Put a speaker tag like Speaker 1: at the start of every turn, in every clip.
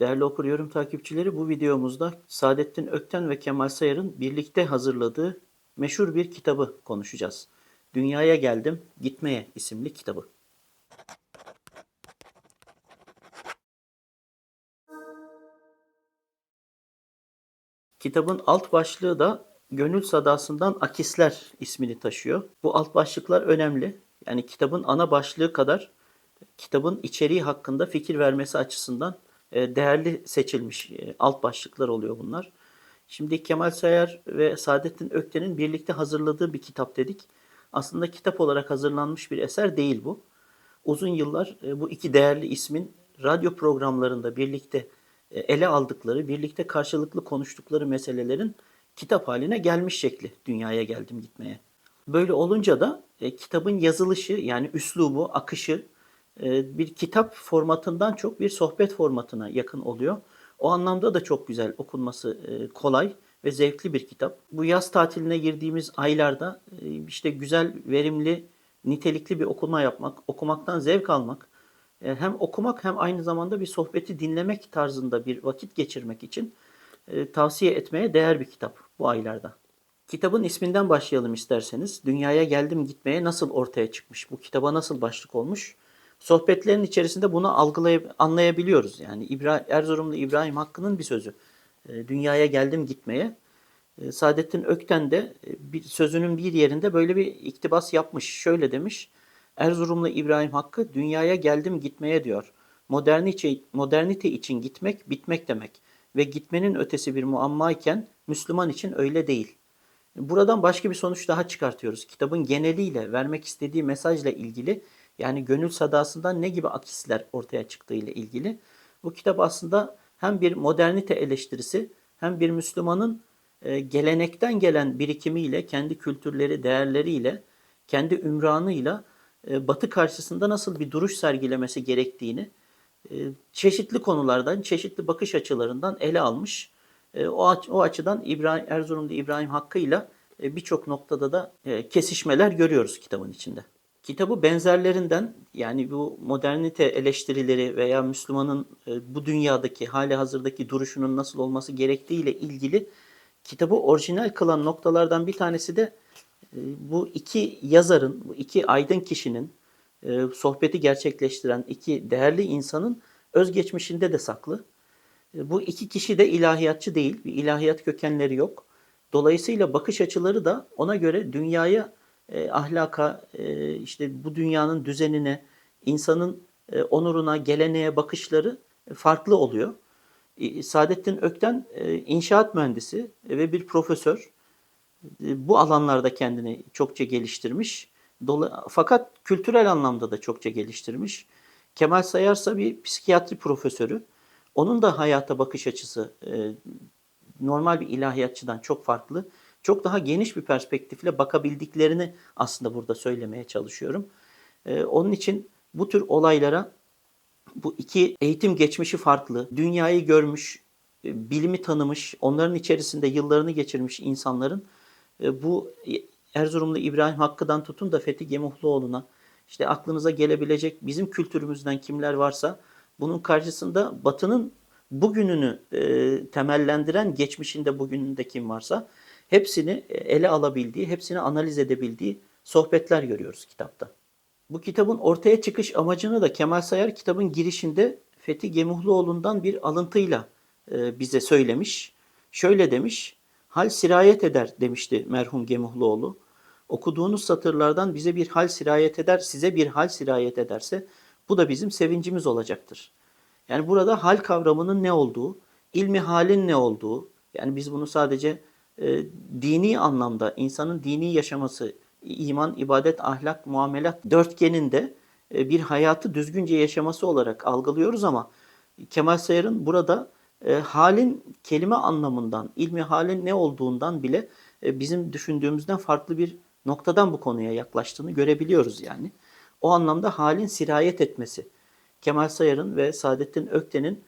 Speaker 1: Değerli okur yorum takipçileri bu videomuzda Saadettin Ökten ve Kemal Sayar'ın birlikte hazırladığı meşhur bir kitabı konuşacağız. Dünyaya Geldim Gitmeye isimli kitabı. Kitabın alt başlığı da Gönül Sadasından Akisler ismini taşıyor. Bu alt başlıklar önemli. Yani kitabın ana başlığı kadar kitabın içeriği hakkında fikir vermesi açısından değerli seçilmiş e, alt başlıklar oluyor bunlar. Şimdi Kemal Sayar ve Saadettin Ökten'in birlikte hazırladığı bir kitap dedik. Aslında kitap olarak hazırlanmış bir eser değil bu. Uzun yıllar e, bu iki değerli ismin radyo programlarında birlikte e, ele aldıkları, birlikte karşılıklı konuştukları meselelerin kitap haline gelmiş şekli dünyaya geldim gitmeye. Böyle olunca da e, kitabın yazılışı yani üslubu, akışı e, bir kitap formatından çok bir sohbet formatına yakın oluyor. O anlamda da çok güzel okunması e, kolay ve zevkli bir kitap. Bu yaz tatiline girdiğimiz aylarda e, işte güzel, verimli, nitelikli bir okuma yapmak, okumaktan zevk almak, e, hem okumak hem aynı zamanda bir sohbeti dinlemek tarzında bir vakit geçirmek için e, tavsiye etmeye değer bir kitap bu aylarda. Kitabın isminden başlayalım isterseniz. Dünyaya geldim gitmeye nasıl ortaya çıkmış? Bu kitaba nasıl başlık olmuş? Sohbetlerin içerisinde bunu algılayıp anlayabiliyoruz. Yani İbra Erzurumlu İbrahim Hakkı'nın bir sözü. E, Dünyaya geldim gitmeye. E, Saadettin Ökten de e, bir sözünün bir yerinde böyle bir iktibas yapmış. Şöyle demiş. Erzurumlu İbrahim Hakkı dünyaya geldim gitmeye diyor. Modernite, modernite için gitmek bitmek demek ve gitmenin ötesi bir muamma iken Müslüman için öyle değil. Buradan başka bir sonuç daha çıkartıyoruz. Kitabın geneliyle vermek istediği mesajla ilgili yani gönül sadasından ne gibi akisler ortaya çıktığı ile ilgili. Bu kitap aslında hem bir modernite eleştirisi hem bir Müslümanın e, gelenekten gelen birikimiyle, kendi kültürleri, değerleriyle, kendi ümranıyla e, Batı karşısında nasıl bir duruş sergilemesi gerektiğini e, çeşitli konulardan, çeşitli bakış açılarından ele almış. O, o açıdan İbrahim, Erzurum'da İbrahim Hakkı ile birçok noktada da kesişmeler görüyoruz kitabın içinde. Kitabı benzerlerinden yani bu modernite eleştirileri veya Müslümanın bu dünyadaki hali hazırdaki duruşunun nasıl olması gerektiği ile ilgili kitabı orijinal kılan noktalardan bir tanesi de bu iki yazarın, bu iki aydın kişinin e, sohbeti gerçekleştiren iki değerli insanın özgeçmişinde de saklı. E, bu iki kişi de ilahiyatçı değil, bir ilahiyat kökenleri yok. Dolayısıyla bakış açıları da ona göre dünyaya, e, ahlaka, e, işte bu dünyanın düzenine, insanın e, onuruna, geleneğe bakışları farklı oluyor. E, Saadettin Ökten e, inşaat mühendisi ve bir profesör. E, bu alanlarda kendini çokça geliştirmiş. Fakat kültürel anlamda da çokça geliştirmiş. Kemal Sayarsa bir psikiyatri profesörü. Onun da hayata bakış açısı e, normal bir ilahiyatçıdan çok farklı. Çok daha geniş bir perspektifle bakabildiklerini aslında burada söylemeye çalışıyorum. E, onun için bu tür olaylara bu iki eğitim geçmişi farklı, dünyayı görmüş, bilimi tanımış, onların içerisinde yıllarını geçirmiş insanların e, bu Erzurumlu İbrahim Hakkı'dan tutun da Fethi Gemuhluoğlu'na işte aklınıza gelebilecek bizim kültürümüzden kimler varsa bunun karşısında Batı'nın bugününü e, temellendiren geçmişinde bugününde kim varsa hepsini ele alabildiği, hepsini analiz edebildiği sohbetler görüyoruz kitapta. Bu kitabın ortaya çıkış amacını da Kemal Sayar kitabın girişinde Fethi Gemuhluoğlu'ndan bir alıntıyla e, bize söylemiş. Şöyle demiş, hal sirayet eder demişti merhum Gemuhluoğlu. Okuduğunuz satırlardan bize bir hal sirayet eder, size bir hal sirayet ederse bu da bizim sevincimiz olacaktır. Yani burada hal kavramının ne olduğu, ilmi halin ne olduğu, yani biz bunu sadece e, dini anlamda insanın dini yaşaması, iman, ibadet, ahlak, muamelat dörtgeninde e, bir hayatı düzgünce yaşaması olarak algılıyoruz ama Kemal Sayar'ın burada e, halin kelime anlamından, ilmi halin ne olduğundan bile e, bizim düşündüğümüzden farklı bir noktadan bu konuya yaklaştığını görebiliyoruz yani. O anlamda halin sirayet etmesi. Kemal Sayar'ın ve Saadettin Ökten'in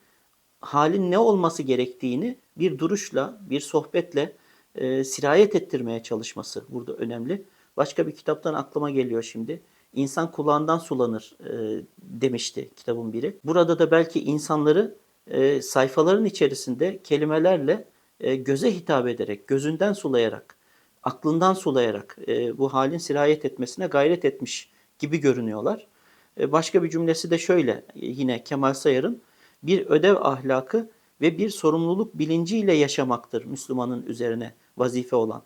Speaker 1: halin ne olması gerektiğini bir duruşla, bir sohbetle e, sirayet ettirmeye çalışması burada önemli. Başka bir kitaptan aklıma geliyor şimdi. İnsan kulağından sulanır e, demişti kitabın biri. Burada da belki insanları e, sayfaların içerisinde kelimelerle e, göze hitap ederek, gözünden sulayarak, aklından sulayarak e, bu halin sirayet etmesine gayret etmiş gibi görünüyorlar. E, başka bir cümlesi de şöyle e, yine Kemal Sayar'ın bir ödev ahlakı ve bir sorumluluk bilinciyle yaşamaktır Müslümanın üzerine vazife olan.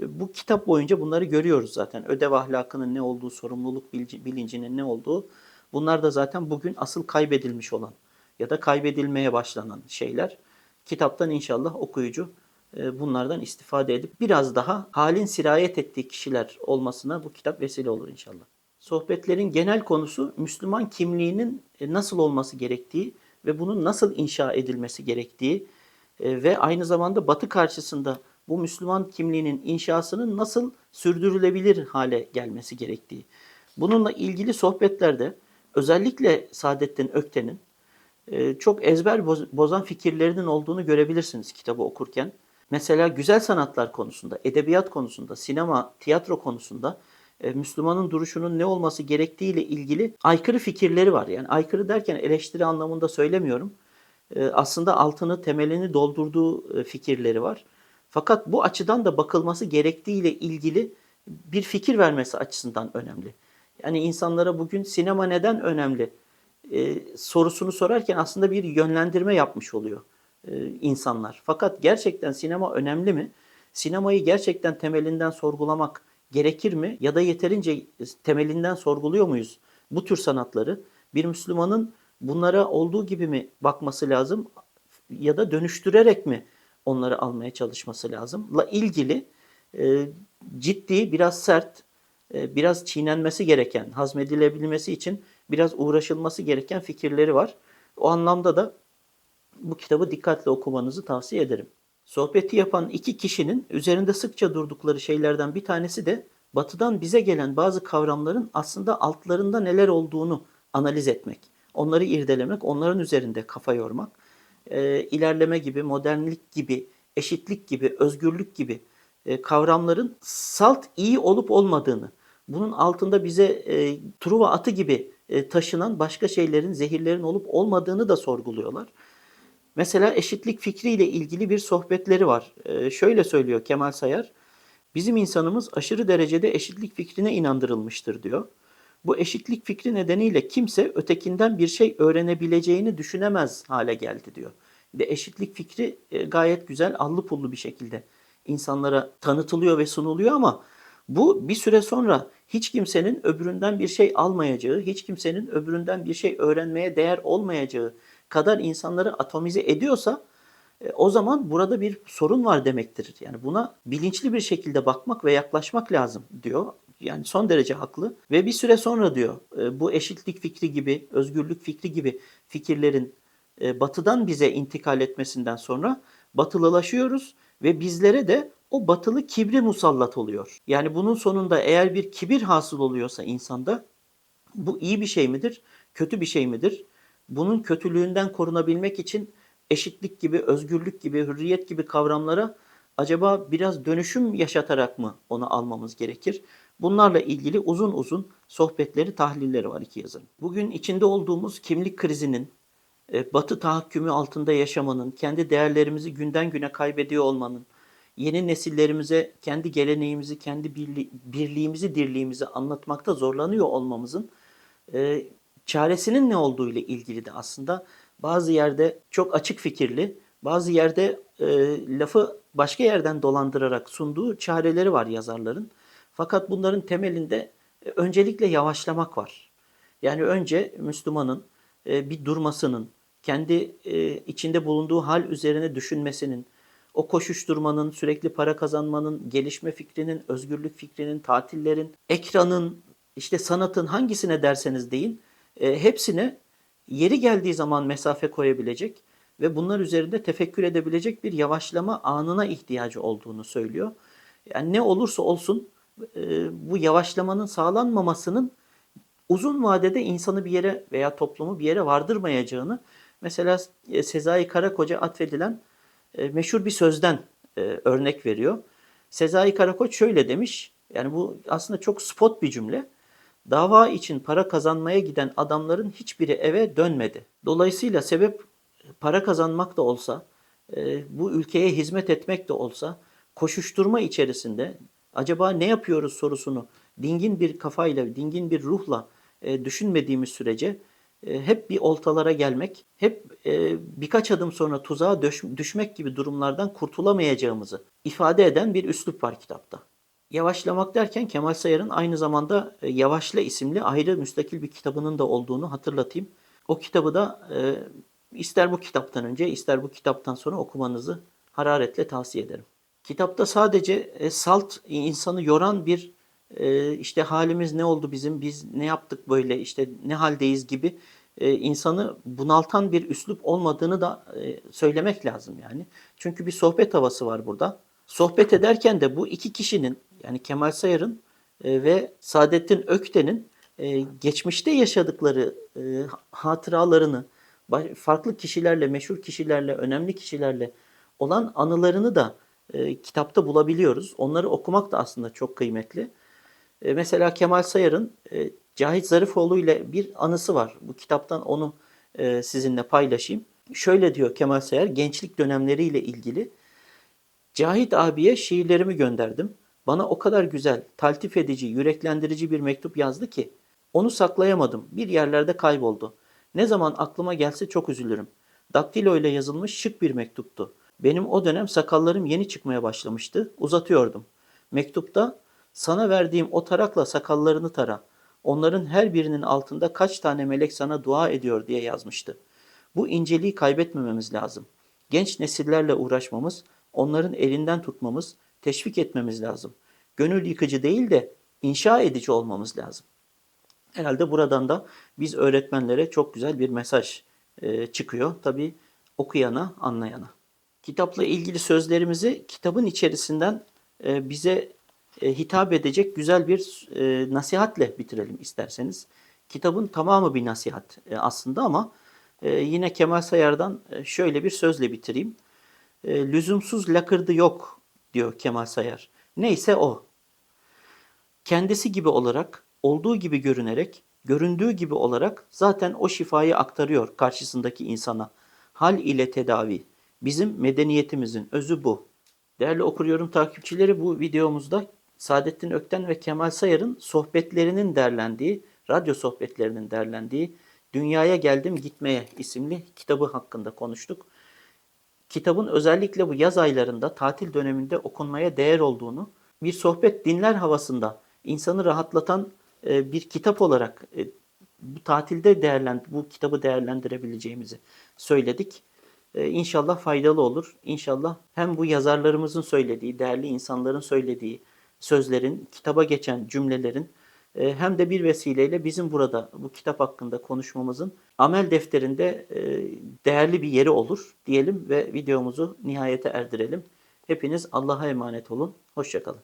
Speaker 1: E, Bu kitap boyunca bunları görüyoruz zaten. Ödev ahlakının ne olduğu, sorumluluk bilinci- bilincinin ne olduğu. Bunlar da zaten bugün asıl kaybedilmiş olan ya da kaybedilmeye başlanan şeyler. Kitaptan inşallah okuyucu e, bunlardan istifade edip biraz daha halin sirayet ettiği kişiler olmasına bu kitap vesile olur inşallah. Sohbetlerin genel konusu Müslüman kimliğinin e, nasıl olması gerektiği ve bunun nasıl inşa edilmesi gerektiği ve aynı zamanda Batı karşısında bu Müslüman kimliğinin inşasının nasıl sürdürülebilir hale gelmesi gerektiği. Bununla ilgili sohbetlerde özellikle Saadettin Ökten'in e, çok ezber boz- bozan fikirlerinin olduğunu görebilirsiniz kitabı okurken. Mesela güzel sanatlar konusunda, edebiyat konusunda, sinema, tiyatro konusunda e, Müslümanın duruşunun ne olması gerektiğiyle ilgili aykırı fikirleri var. Yani aykırı derken eleştiri anlamında söylemiyorum. E, Aslında altını, temelini doldurduğu fikirleri var. Fakat bu açıdan da bakılması gerektiğiyle ilgili bir fikir vermesi açısından önemli. Yani insanlara bugün sinema neden önemli e, sorusunu sorarken aslında bir yönlendirme yapmış oluyor e, insanlar. Fakat gerçekten sinema önemli mi? Sinemayı gerçekten temelinden sorgulamak gerekir mi? Ya da yeterince temelinden sorguluyor muyuz bu tür sanatları? Bir Müslümanın bunlara olduğu gibi mi bakması lazım ya da dönüştürerek mi onları almaya çalışması lazım? La ilgili e, ciddi, biraz sert, e, biraz çiğnenmesi gereken, hazmedilebilmesi için biraz uğraşılması gereken fikirleri var. O anlamda da bu kitabı dikkatle okumanızı tavsiye ederim. Sohbeti yapan iki kişinin üzerinde sıkça durdukları şeylerden bir tanesi de batıdan bize gelen bazı kavramların aslında altlarında neler olduğunu analiz etmek. Onları irdelemek, onların üzerinde kafa yormak. Ee, ilerleme gibi, modernlik gibi, eşitlik gibi, özgürlük gibi e, kavramların salt iyi olup olmadığını, bunun altında bize e, Truva atı gibi e, taşınan başka şeylerin, zehirlerin olup olmadığını da sorguluyorlar. Mesela eşitlik fikriyle ilgili bir sohbetleri var. Ee, şöyle söylüyor Kemal Sayar. Bizim insanımız aşırı derecede eşitlik fikrine inandırılmıştır diyor. Bu eşitlik fikri nedeniyle kimse ötekinden bir şey öğrenebileceğini düşünemez hale geldi diyor. Ve eşitlik fikri e, gayet güzel, allı pullu bir şekilde insanlara tanıtılıyor ve sunuluyor ama bu bir süre sonra hiç kimsenin öbüründen bir şey almayacağı, hiç kimsenin öbüründen bir şey öğrenmeye değer olmayacağı kadar insanları atomize ediyorsa e, o zaman burada bir sorun var demektir. Yani buna bilinçli bir şekilde bakmak ve yaklaşmak lazım diyor. Yani son derece haklı ve bir süre sonra diyor e, bu eşitlik fikri gibi, özgürlük fikri gibi fikirlerin e, batıdan bize intikal etmesinden sonra batılılaşıyoruz ve bizlere de o batılı kibri musallat oluyor. Yani bunun sonunda eğer bir kibir hasıl oluyorsa insanda bu iyi bir şey midir, kötü bir şey midir? Bunun kötülüğünden korunabilmek için eşitlik gibi, özgürlük gibi, hürriyet gibi kavramlara acaba biraz dönüşüm yaşatarak mı onu almamız gerekir? Bunlarla ilgili uzun uzun sohbetleri, tahlilleri var iki yazarın. Bugün içinde olduğumuz kimlik krizinin, e, batı tahakkümü altında yaşamanın, kendi değerlerimizi günden güne kaybediyor olmanın, yeni nesillerimize kendi geleneğimizi, kendi birli- birliğimizi, dirliğimizi anlatmakta zorlanıyor olmamızın e, çaresinin ne olduğu ile ilgili de aslında bazı yerde çok açık fikirli, bazı yerde e, lafı başka yerden dolandırarak sunduğu çareleri var yazarların. Fakat bunların temelinde e, öncelikle yavaşlamak var. Yani önce Müslümanın e, bir durmasının, kendi e, içinde bulunduğu hal üzerine düşünmesinin, o koşuşturmanın, sürekli para kazanmanın, gelişme fikrinin, özgürlük fikrinin, tatillerin, ekranın, işte sanatın hangisine derseniz deyin, hepsine yeri geldiği zaman mesafe koyabilecek ve bunlar üzerinde tefekkür edebilecek bir yavaşlama anına ihtiyacı olduğunu söylüyor. Yani ne olursa olsun bu yavaşlamanın sağlanmamasının uzun vadede insanı bir yere veya toplumu bir yere vardırmayacağını mesela Sezai Karakoç'a atfedilen meşhur bir sözden örnek veriyor. Sezai Karakoç şöyle demiş, yani bu aslında çok spot bir cümle. Dava için para kazanmaya giden adamların hiçbiri eve dönmedi. Dolayısıyla sebep para kazanmak da olsa, bu ülkeye hizmet etmek de olsa koşuşturma içerisinde acaba ne yapıyoruz sorusunu dingin bir kafayla, dingin bir ruhla e, düşünmediğimiz sürece e, hep bir oltalara gelmek, hep e, birkaç adım sonra tuzağa düş- düşmek gibi durumlardan kurtulamayacağımızı ifade eden bir üslup var kitapta. Yavaşlamak derken Kemal Sayar'ın aynı zamanda e, Yavaşla isimli ayrı müstakil bir kitabının da olduğunu hatırlatayım. O kitabı da e, ister bu kitaptan önce ister bu kitaptan sonra okumanızı hararetle tavsiye ederim. Kitapta sadece e, salt insanı yoran bir e, işte halimiz ne oldu bizim, biz ne yaptık böyle, işte ne haldeyiz gibi e, insanı bunaltan bir üslup olmadığını da e, söylemek lazım yani. Çünkü bir sohbet havası var burada. Sohbet ederken de bu iki kişinin yani Kemal Sayar'ın e, ve Saadettin Ökten'in e, geçmişte yaşadıkları e, hatıralarını farklı kişilerle, meşhur kişilerle, önemli kişilerle olan anılarını da e, kitapta bulabiliyoruz. Onları okumak da aslında çok kıymetli. E, mesela Kemal Sayar'ın e, Cahit Zarifoğlu ile bir anısı var. Bu kitaptan onu e, sizinle paylaşayım. Şöyle diyor Kemal Sayar, gençlik dönemleriyle ilgili. Cahit abiye şiirlerimi gönderdim. Bana o kadar güzel, taltif edici, yüreklendirici bir mektup yazdı ki onu saklayamadım. Bir yerlerde kayboldu. Ne zaman aklıma gelse çok üzülürüm. Daktilo ile yazılmış şık bir mektuptu. Benim o dönem sakallarım yeni çıkmaya başlamıştı. Uzatıyordum. Mektupta sana verdiğim o tarakla sakallarını tara. Onların her birinin altında kaç tane melek sana dua ediyor diye yazmıştı. Bu inceliği kaybetmememiz lazım. Genç nesillerle uğraşmamız, onların elinden tutmamız, teşvik etmemiz lazım. Gönül yıkıcı değil de inşa edici olmamız lazım. Herhalde buradan da biz öğretmenlere çok güzel bir mesaj çıkıyor. Tabii okuyana, anlayana. Kitapla ilgili sözlerimizi kitabın içerisinden e, bize e, hitap edecek güzel bir e, nasihatle bitirelim isterseniz. Kitabın tamamı bir nasihat e, aslında ama e, yine Kemal Sayar'dan e, şöyle bir sözle bitireyim. E, lüzumsuz lakırdı yok diyor Kemal Sayar. Neyse o. Kendisi gibi olarak, olduğu gibi görünerek, göründüğü gibi olarak zaten o şifayı aktarıyor karşısındaki insana. Hal ile tedavi. Bizim medeniyetimizin özü bu. Değerli okuryordum takipçileri bu videomuzda Saadettin Ökten ve Kemal Sayar'ın sohbetlerinin derlendiği, radyo sohbetlerinin derlendiği Dünyaya Geldim Gitmeye isimli kitabı hakkında konuştuk. Kitabın özellikle bu yaz aylarında tatil döneminde okunmaya değer olduğunu, bir sohbet dinler havasında insanı rahatlatan e, bir kitap olarak e, bu tatilde değerlend bu kitabı değerlendirebileceğimizi söyledik. Ee, İnşallah faydalı olur. İnşallah hem bu yazarlarımızın söylediği, değerli insanların söylediği sözlerin, kitaba geçen cümlelerin e, hem de bir vesileyle bizim burada bu kitap hakkında konuşmamızın amel defterinde e, değerli bir yeri olur diyelim ve videomuzu nihayete erdirelim. Hepiniz Allah'a emanet olun. Hoşçakalın.